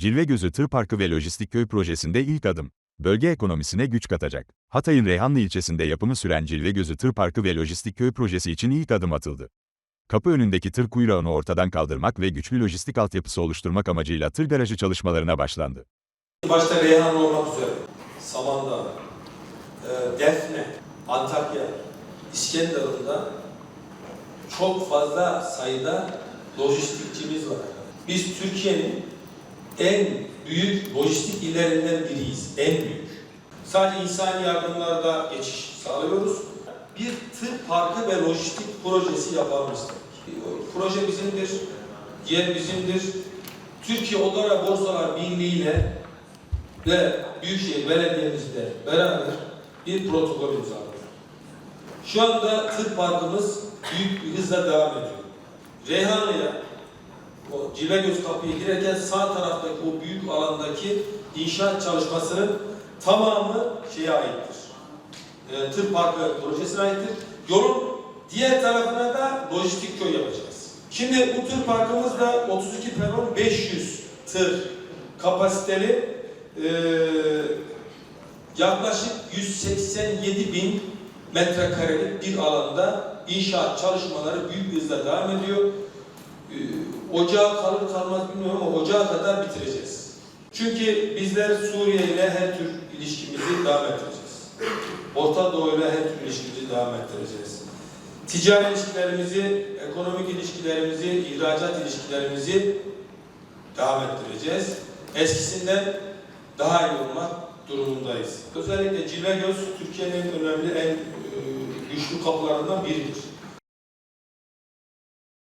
Cilve Gözü Tır Parkı ve Lojistik Köy projesinde ilk adım. Bölge ekonomisine güç katacak. Hatay'ın Reyhanlı ilçesinde yapımı süren Cilve Gözü Tır Parkı ve Lojistik Köy projesi için ilk adım atıldı. Kapı önündeki tır kuyrağını ortadan kaldırmak ve güçlü lojistik altyapısı oluşturmak amacıyla tır garajı çalışmalarına başlandı. Başta Reyhan olmak üzere Samandağ, e, Defne, Antakya, İskenderun'da çok fazla sayıda lojistikçimiz var. Biz Türkiye'nin en büyük lojistik illerinden biriyiz. En büyük. Sadece insani yardımlarda geçiş sağlıyoruz. Bir tır parkı ve lojistik projesi yapalım istedik. Proje bizimdir, yer bizimdir. Türkiye Oda ve Borsalar Birliği ile ve Büyükşehir Belediye'mizle beraber bir protokol imzaladık. Şu anda tır parkımız büyük bir hızla devam ediyor. Reyhanlı'ya o Cilvegöz kapıya girerken sağ taraftaki o büyük alandaki inşaat çalışmasının tamamı şeye aittir. E, tır parkı projesine aittir. Yolun diğer tarafına da lojistik köy yapacağız. Şimdi bu tır parkımızda 32 peron 500 tır kapasiteli e, yaklaşık 187 bin metrekarelik bir alanda inşaat çalışmaları büyük hızla devam ediyor. Ocağa kalır kalmaz bilmiyorum ama ocağa kadar bitireceğiz. Çünkü bizler Suriye ile her tür ilişkimizi devam ettireceğiz. Orta Doğu ile her tür ilişkimizi devam ettireceğiz. Ticari ilişkilerimizi, ekonomik ilişkilerimizi, ihracat ilişkilerimizi devam ettireceğiz. Eskisinden daha iyi olmak durumundayız. Özellikle Cilvegöz Türkiye'nin önemli en e, güçlü kapılarından biridir.